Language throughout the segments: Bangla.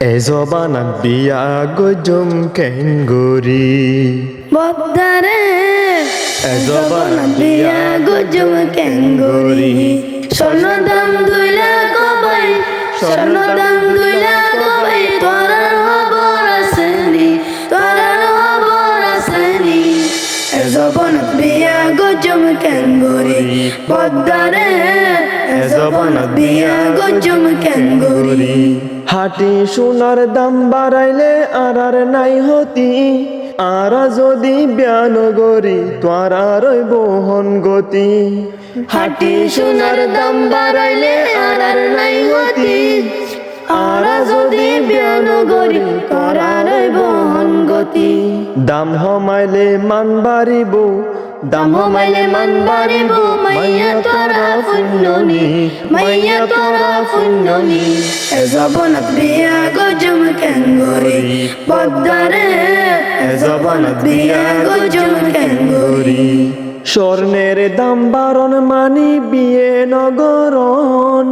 এ বিয়া গজম কেঙ্গুরি। বদ্দারে এ জবানাত বিয়া গুজুম কেঙ্গুরি। স্বর্ণ দাম দুই লাখ বাই স্বর্ণ দাম দুই লাখ বাই তোরা খবর আসেনি তোরা খবর আসেনি। এ গুজুম কেঙ্গুরি বদ্দারে কেঙ্গুরি সোনার দাম বাড়াইলে আর আর নাই হতি। আর যদি ব্যানগরি তোরা রই বহন গতি। হাটি সোনার দাম বাড়াইলে আর আর নাই হতি। আর যদি বিয়ানগরি করার বহন গতি। দাম হমাইলে মান বাড়িব মাইলে মান বাড়িব মাইয়া তোরা ফুন্ননি, মাইয়া তোরা ফুন্ননি। এ বিয়া জবনত বিয়া কেঙ্গরি স্বর্ণের দাম বারণ মানি বিয়ে নগরণ,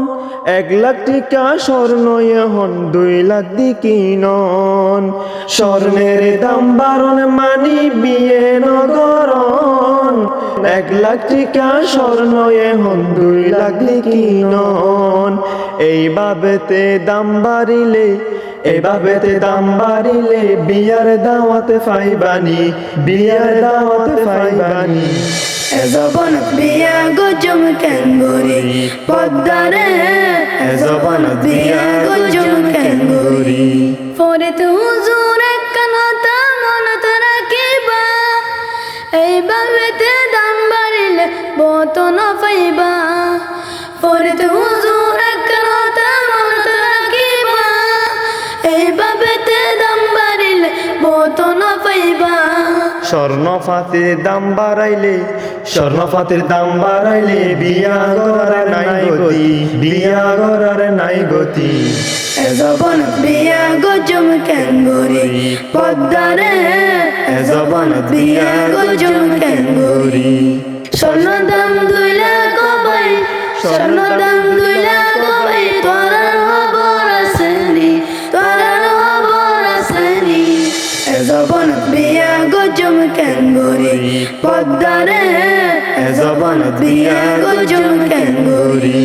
এক লাখ টিকা স্বর্ণ এখন দুই লাখ দিকিনন স্বর্ণের দাম বারণ মানি বিয়ে নগরণ এক লাখ টিকা স্বর্ণ এখন দুই লাখ দিকিনন এইভাবেতে দাম বাড়িলে এভাবেতে দাম বাড়িলে বিয়ার দাওয়াতে ফাইবানি, বিয়ার দাওয়াতে ফাইবানি। এ জবনত বিয়া গজম কেঙ্গরি পদ্মারে, এ বত ন পাইবা। পরে হুজুর কানতা মনত রাখিবা। এইভাবেতে দাম বাড়িলে বত ন পাইবা। স্বর্ণ ফাতের দাম বাড়াইলে স্বর্ণ ফাতের দাম বাড়াইলে বিয়া করার নাই গতি বিয়া করার নাই গতি। জবন বিয়া গজম কেঙ্গুরি পদ্মারে জবন বিয়া গজম কেঙ্গুরি স্বর্ণ দাম গজম কেঙ্গুরি পদ্মারে জবান দিয়া গজম কেঙ্গুরি